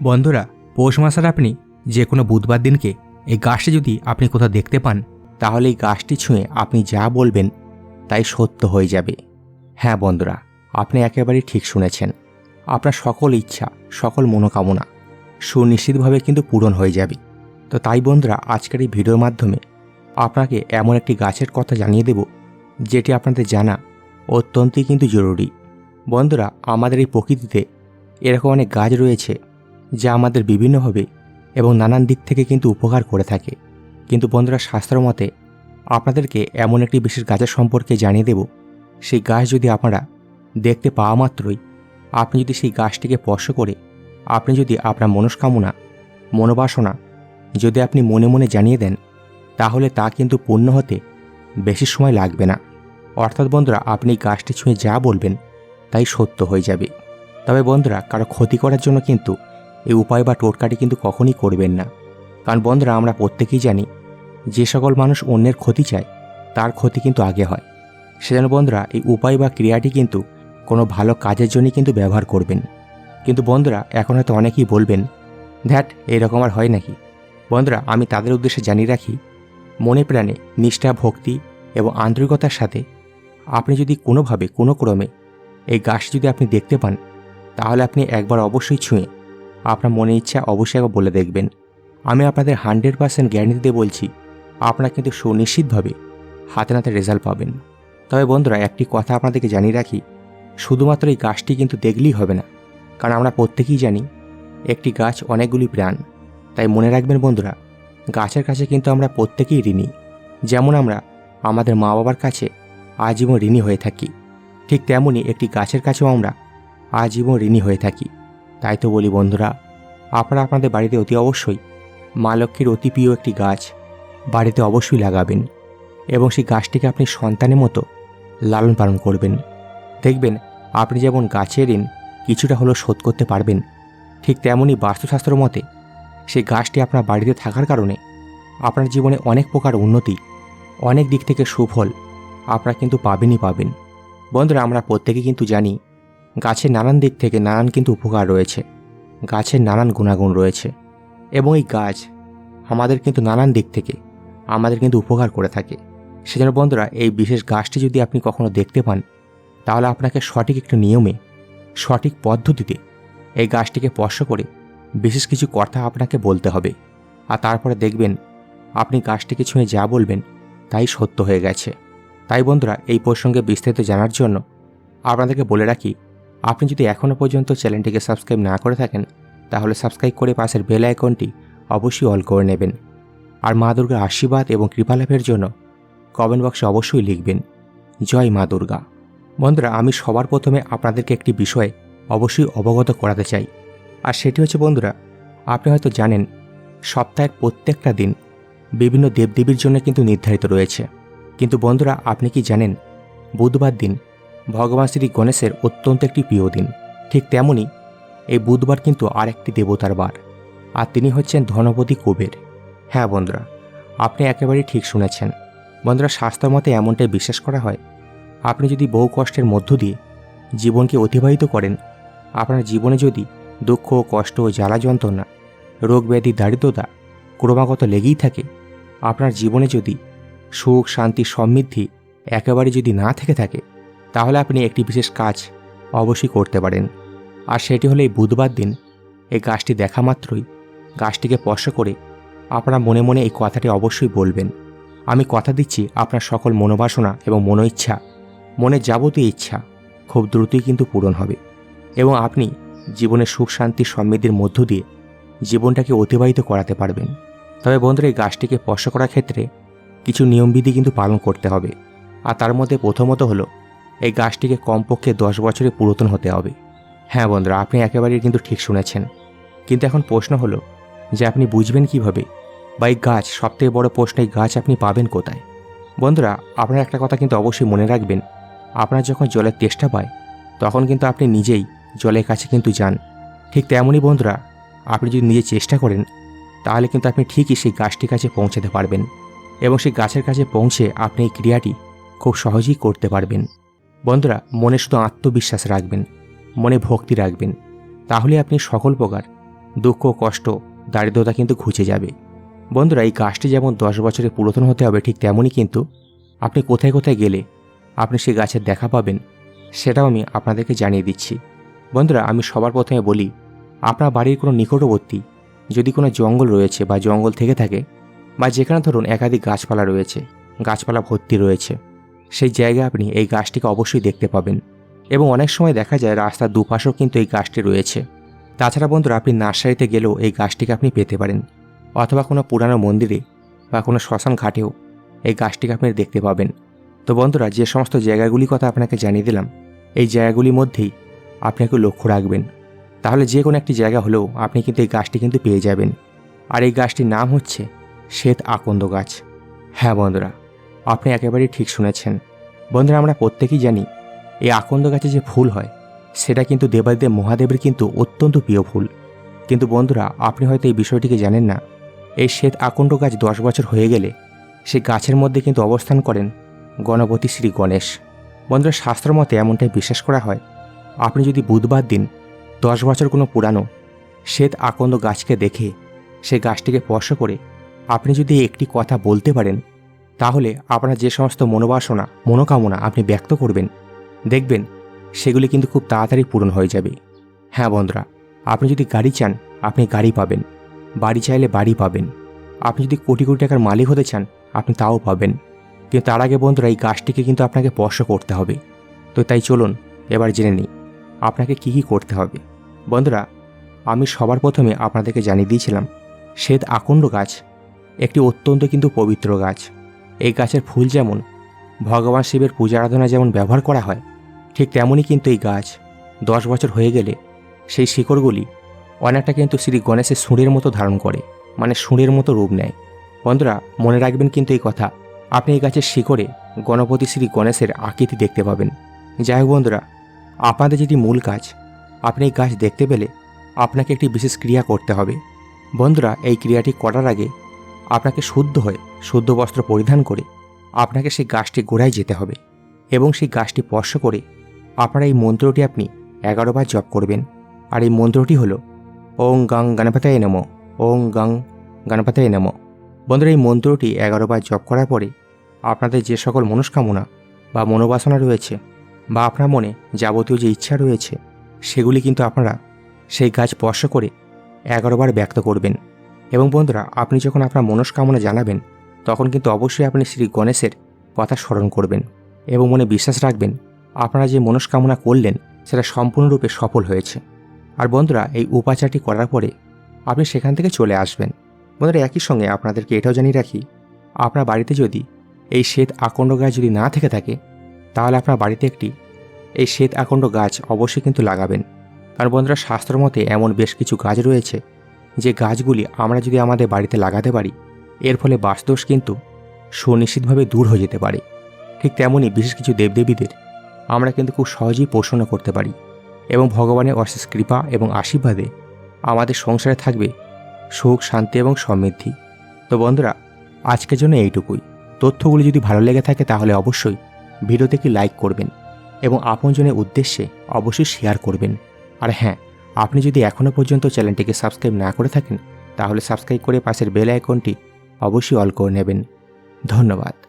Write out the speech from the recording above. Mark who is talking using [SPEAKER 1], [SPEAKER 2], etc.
[SPEAKER 1] বন্ধুরা, পৌষ মাসের আপনি যে কোনো বুধবার দিনকে এই গাছটি যদি আপনি কোথাও দেখতে পান, তাহলে এই গাছটি ছুঁয়ে আপনি যা বলবেন তাই সত্য হয়ে যাবে। হ্যাঁ বন্ধুরা, আপনি একেবারেই ঠিক শুনেছেন। আপনার সকল ইচ্ছা, সকল মনোকামনা সুনিশ্চিতভাবে কিন্তু পূরণ হয়ে যাবে। তো তাই বন্ধুরা, আজকের এই ভিডিওর মাধ্যমে আপনাকে এমন একটি গাছের কথা জানিয়ে দেব, যেটি আপনাদের জানা অত্যন্তই কিন্তু জরুরি। বন্ধুরা, আমাদের এই প্রকৃতিতে এরকম অনেক গাছ রয়েছে যা আমাদের বিভিন্নভাবে এবং নানান দিক থেকে কিন্তু উপকার করে থাকে। কিন্তু বন্ধুরা শাস্ত্র মতে আপনাদেরকে এমন একটি বিশেষ গাছের সম্পর্কে জানিয়ে দেব। সেই গাছ যদি আপনারা দেখতে পাওয়া মাত্রই আপনি যদি সেই গাছটিকে স্পর্শ করে আপনি যদি আপনার মনস্কামনা, মনোবাসনা যদি আপনি মনে মনে জানিয়ে দেন, তাহলে তা কিন্তু পূর্ণ হতে বেশি সময় লাগবে না। অর্থাৎ বন্ধুরা, আপনি গাছটি ছুঁয়ে যা বলবেন তাই সত্য হয়ে যাবে। তবে বন্ধুরা, কারও ক্ষতি করার জন্য কিন্তু এই উপায় বা টোটকাটি কিন্তু কখনই করবেন না। কারণ বন্ধুরা, আমরা প্রত্যেকেই জানি, যে সকল মানুষ অন্যের ক্ষতি চায়, তার ক্ষতি কিন্তু আগে হয়। সেজন্য বন্ধুরা, এই উপায় বা ক্রিয়াটি কিন্তু কোনো ভালো কাজের জন্যই কিন্তু ব্যবহার করবেন। কিন্তু বন্ধুরা, এখন হয়তো অনেকেই বলবেন ধ্যাট এরকম আর হয় নাকি? বন্ধুরা, আমি তাদের উদ্দেশ্যে জানিয়ে রাখি, মনে প্রাণে নিষ্ঠা, ভক্তি এবং আন্তরিকতার সাথে আপনি যদি কোনোভাবে, কোনো ক্রমে এই গাছটি যদি আপনি দেখতে পান, তাহলে আপনি একবার অবশ্যই ছুঁয়ে আপনার মনে ইচ্ছা অবশ্যই একবার বলে দেখবেন। আমি আপনাদের হান্ড্রেড পার্সেন্ট গ্যারান্টি দিয়ে বলছি, আপনারা কিন্তু সুনিশ্চিতভাবে হাতে নাতে রেজাল্ট পাবেন। তবে বন্ধুরা, একটি কথা আপনাদেরকে জানিয়ে রাখি, শুধুমাত্র এই গাছটি কিন্তু দেখলেই হবে না। কারণ আমরা প্রত্যেকেই জানি, একটি গাছ অনেকগুলি প্রাণ। তাই মনে রাখবেন বন্ধুরা, গাছের কাছে কিন্তু আমরা প্রত্যেকেই ঋণী। যেমন আমরা আমাদের মা বাবার কাছে আজীবন ঋণী হয়ে থাকি, ঠিক তেমনই একটি গাছের কাছেও আমরা আজীবন ঋণী হয়ে থাকি। তাই তো বলি বন্ধুরা, আপনারা আপনাদের বাড়িতে অতি অবশ্যই মা লক্ষ্মীর অতি প্রিয় একটি গাছ বাড়িতে অবশ্যই লাগাবেন এবং সেই গাছটিকে আপনি সন্তানের মতো লালন পালন করবেন। দেখবেন আপনি যেমন গাছের ঋণ কিছুটা হলেও শোধ করতে পারবেন, ঠিক তেমনই বাস্তুশাস্ত্র মতে সেই গাছটি আপনার বাড়িতে থাকার কারণে আপনার জীবনে অনেক প্রকার উন্নতি, অনেক দিক থেকে সুফল আপনারা কিন্তু পাবেনই পাবেন। বন্ধুরা, আমরা প্রত্যেকে কিন্তু জানি গাছের নানান দিক থেকে নানান কিন্তু উপকার রয়েছে। গাছের নানান গুণাগুণ রয়েছে। এবং এই গাছ আমাদের কিন্তু নানান দিক থেকে আমাদের কিন্তু উপকার করে থাকে। সেজন্য বন্ধুরা, এই বিশেষ গাছটি যদি আপনি কখনো দেখতে পান, তাহলে আপনাকে সঠিক একটি নিয়মে, সঠিক পদ্ধতিতে এই গাছটিকে স্পর্শ করে বিশেষ কিছু কথা আপনাকে বলতে হবে। আর তারপরে দেখবেন, আপনি গাছটিকে ছুঁয়ে যা বলবেন, তাই সত্য হয়ে গেছে। তাই বন্ধুরা, এই প্রসঙ্গে বিস্তারিত জানার জন্য আপনাদেরকে বলে রাখি আপনি যদি এখনও পর্যন্ত চ্যানেলটিকে সাবস্ক্রাইব না করে থাকেন, তাহলে সাবস্ক্রাইব করে পাশের বেল আইকনটি অবশ্যই অল করে নেবেন। আর মা দুর্গার আশীর্বাদ এবং কৃপালাভের জন্য কমেন্ট বক্সে অবশ্যই লিখবেন, জয় মা দুর্গা। বন্ধুরা, আমি সবার প্রথমে আপনাদেরকে একটি বিষয় অবশ্যই অবগত করাতে চাই। আর সেটি হচ্ছে, বন্ধুরা, আপনি হয়তো জানেন, সপ্তাহের প্রত্যেকটা দিন বিভিন্ন দেবদেবীর জন্য কিন্তু নির্ধারিত রয়েছে। কিন্তু বন্ধুরা, আপনি কি জানেন, বুধবার দিন ভগবান শ্রী গণেশের অত্যন্ত একটি প্রিয় দিন। ঠিক তেমনই এই বুধবার কিন্তু আর একটি দেবতার বার, আর তিনি হচ্ছেন ধনপতি কুবের। হ্যাঁ বন্ধুরা, আপনি একেবারেই ঠিক শুনেছেন। বন্ধুরা স্বাস্থ্য মতে এমনটাই বিশ্বাস করা হয়, আপনি যদি বহু কষ্টের মধ্য দিয়ে জীবনকে অতিবাহিত করেন, আপনার জীবনে যদি দুঃখ, কষ্ট, জ্বালা যন্ত্রণা, রোগ ব্যাধি, দারিদ্রতা ক্রমাগত লেগেই থাকে, আপনার জীবনে যদি সুখ, শান্তি, সমৃদ্ধি একেবারে যদি না থেকে থাকে তাহলে আপনি একটি বিশেষ কাজ অবশ্যই করতে পারেন। আর সেটি হলো এই বুধবার দিন এই গাছটি দেখা মাত্রই গাছটিকে স্পর্শ করে আপনার মনে মনে এই কথাটি অবশ্যই বলবেন। আমি কথা দিচ্ছি আপনার সকল মনোবাসনা এবং মনোইচ্ছা মনের যাবতীয় ইচ্ছা খুব দ্রুতই কিন্তু পূরণ হবে এবং আপনি জীবনের সুখ, শান্তি, সমৃদ্ধির মধ্য দিয়ে জীবনটাকে অতিবাহিত করাতে পারবেন। তবে বন্ধুরা, এই গাছটিকে স্পর্শ করার ক্ষেত্রে কিছু নিয়মবিধি কিন্তু পালন করতে হবে। আর তার মধ্যে প্রথমত হলো এই গাছটিকে কমপক্ষে দশ বছরে পুরাতন হতে হবে। হ্যাঁ বন্ধুরা, আপনি একেবারেই কিন্তু ঠিক শুনেছেন। কিন্তু এখন প্রশ্ন হলো যে আপনি বুঝবেন কীভাবে? বা এই গাছ, সবথেকে বড় প্রশ্ন, এই গাছ আপনি পাবেন কোথায়? বন্ধুরা, আপনার একটা কথা কিন্তু অবশ্যই মনে রাখবেন। আপনার যখন জলের তেষ্টা পায়, তখন কিন্তু আপনি নিজেই জলের কাছে কিন্তু যান। ঠিক তেমনই বন্ধুরা, আপনি যদি নিজে চেষ্টা করেন, তাহলে কিন্তু আপনি ঠিকই সেই গাছটির কাছে পৌঁছাতে পারবেন। এবং সেই গাছের কাছে পৌঁছে আপনি এই ক্রিয়াটি খুব সহজেই করতে পারবেন। বন্ধুরা, মনে শুধু আত্মবিশ্বাস রাখবেন, মনে ভক্তি রাখবেন। তাহলে আপনি সকল প্রকার দুঃখ, কষ্ট, দারিদ্রতা কিন্তু ঘুচে যাবে। বন্ধুরা, এই গাছটি যেমন দশ বছরের পুরাতন হতে হবে, ঠিক তেমনই কিন্তু আপনি কোথায় কোথায় গেলে আপনি সেই গাছের দেখা পাবেন, সেটাও আমি আপনাদেরকে জানিয়ে দিচ্ছি। বন্ধুরা, আমি সবার প্রথমে বলি, আপনার বাড়ির কোনো নিকটবর্তী যদি কোনো জঙ্গল রয়েছে বা জঙ্গল থেকে থাকে, বা যেখানে ধরুন একাধিক গাছপালা রয়েছে, গাছপালা ভর্তি রয়েছে সেই জায়গায় আপনি এই গাছটিকে অবশ্যই দেখতে পাবেন। এবং অনেক সময় দেখা যায় রাস্তার দুপাশেও কিন্তু এই গাছটি রয়েছে। তাছাড়া বন্ধুরা, আপনি নার্সারিতে গেলেও এই গাছটিকে আপনি পেতে পারেন। অথবা কোনো পুরানো মন্দিরে বা কোনো শ্মশান ঘাটেও এই গাছটিকে আপনি দেখতে পাবেন। তো বন্ধুরা, যে সমস্ত জায়গাগুলির কথা আপনাকে জানিয়ে দিলাম, এই জায়গাগুলির মধ্যেই আপনি একটু লক্ষ্য রাখবেন। তাহলে যে কোনো একটি জায়গা হলেও আপনি কিন্তু এই গাছটি কিন্তু পেয়ে যাবেন। আর এই গাছটির নাম হচ্ছে শ্বেত আকন্দ গাছ। হ্যাঁ বন্ধুরা আপনি একেবারেই ঠিক শুনেছেন। বন্ধুরা, আমরা প্রত্যেকেই জানি, এই আকন্দ গাছে যে ফুল হয়, সেটা কিন্তু দেবাদেব মহাদেবের কিন্তু অত্যন্ত প্রিয় ফুল। কিন্তু বন্ধুরা, আপনি হয়তো এই বিষয়টিকে জানেন না। এই শ্বেত আকণ্ড গাছ দশ বছর হয়ে গেলে সেই গাছের মধ্যে কিন্তু অবস্থান করেন গণপতি শ্রী গণেশ। বন্ধুরা, শাস্ত্র মতে এমনটাই বিশ্বাস করা হয়, আপনি যদি বুধবার দিন দশ বছর কোনো পুরানো শ্বেত আকন্দ গাছকে দেখে সে গাছটিকে স্পর্শ করে আপনি যদি একটি কথা বলতে পারেন তাহলে আপনার যে সমস্ত মনোবাসনা, মনোকামনা আপনি ব্যক্ত করবেন, দেখবেন সেগুলি কিন্তু খুব তাড়াতাড়ি পূরণ হয়ে যাবে। হ্যাঁ বন্ধুরা, আপনি যদি গাড়ি চান, আপনি গাড়ি পাবেন, বাড়ি চাইলে বাড়ি পাবেন। আপনি যদি কোটি কোটি টাকার মালিক হতে চান, আপনি তাও পাবেন। কিন্তু তার আগে বন্ধুরা, এই গাছটিকে কিন্তু আপনাকে স্পর্শ করতে হবে। তো তাই চলুন, এবার জেনে নিই, আপনাকে কি কি করতে হবে। বন্ধুরা, আমি সবার প্রথমে আপনাদেরকে জানিয়ে দিয়েছিলাম, শ্বেত আকণ্ড গাছ একটি অত্যন্ত কিন্তু পবিত্র গাছ। এই গাছের ফুল যেমন, ভগবান শিবের পূজা আরাধনা যেমন ব্যবহার করা হয়, ঠিক তেমনই কিন্তু এই গাছ দশ বছর হয়ে গেলে সেই শিকড়গুলি অনেকটা কিন্তু শ্রী গণেশের সুঁড়ের মতো ধারণ করে মানে সুঁড়ের মতো রূপ নেয়। বন্ধুরা, মনে রাখবেন কিন্তু এই কথা, আপনি এই গাছের শিকড়ে গণপতি শ্রী গণেশের আকৃতি দেখতে পাবেন। যাই হোক বন্ধুরা, আপনাদের যেটি মূল কাজ আপনি এই গাছ দেখতে পেলে আপনাকে একটি বিশেষ ক্রিয়া করতে হবে। বন্ধুরা, এই ক্রিয়াটি করার আগে আপনাকে শুদ্ধ হয়ে শুদ্ধ বস্ত্র পরিধান করে আপনাকে সেই গাছটি গোড়ায় যেতে হবে এবং সেই গাছটি স্পর্শ করে আপনার এই মন্ত্রটি আপনি এগারো বার জপ করবেন। আর এই মন্ত্রটি হলো, ওং গাং গণপতায় নম, ওং গাং গণপতায় নম। বন্ধুরা, এই মন্ত্রটি এগারো বার জপ করার পরে আপনাদের যে সকল মনস্কামনা বা মনোবাসনা রয়েছে বা আপনার মনে যাবতীয় যে ইচ্ছা রয়েছে, সেগুলি কিন্তু আপনারা সেই গাছ স্পর্শ করে এগারোবার ব্যক্ত করবেন। এবং বন্ধুরা, আপনি যখন আপনার মনস্কামনা জানাবেন তখন কিন্তু অবশ্যই আপনি শ্রী গণেশের কথা স্মরণ করবেন এবং মনে বিশ্বাস রাখবেন, আপনারা যে মনস্কামনা করলেন সেটা সম্পূর্ণরূপে সফল হয়েছে। আর বন্ধুরা, এই উপাচারটি করার পরে আপনি সেখান থেকে চলে আসবেন। বন্ধুরা, একই সঙ্গে আপনাদেরকে এটাও জানিয়ে রাখি, আপনার বাড়িতে যদি এই শ্বেত আকণ্ড গাছ যদি না থেকে থাকে, তাহলে আপনার বাড়িতে একটি এই শ্বেত আকণ্ড গাছ অবশ্যই কিন্তু লাগাবেন। কারণ বন্ধুরা, শাস্ত্র মতে এমন বেশ কিছু গাছ রয়েছে, যে গাছগুলি আমরা যদি আমাদের বাড়িতে লাগাতে পারি এর ফলে বাস্তুদোষ কিন্তু সুনিশ্চিতভাবে দূর হয়ে যেতে পারে। ঠিক তেমনই বিশেষ কিছু দেবদেবীদের আমরা কিন্তু খুব সহজেই পোষণও করতে পারি এবং ভগবানের অশেষ কৃপা এবং আশীর্বাদে আমাদের সংসারে থাকবে সুখ, শান্তি এবং সমৃদ্ধি। তো বন্ধুরা, আজকের জন্য এইটুকুই। তথ্যগুলি যদি ভালো লেগে থাকে তাহলে অবশ্যই ভিডিওতে কি লাইক করবেন এবং আপনজনের উদ্দেশ্যে অবশ্যই শেয়ার করবেন। আর হ্যাঁ আপনি যদি এখনও পর্যন্ত চ্যানেলটিকে সাবস্ক্রাইব না করে থাকেন, তাহলে সাবস্ক্রাইব করে পাশের বেল আইকনটি অবশ্যই অল করে নেবেন। ধন্যবাদ।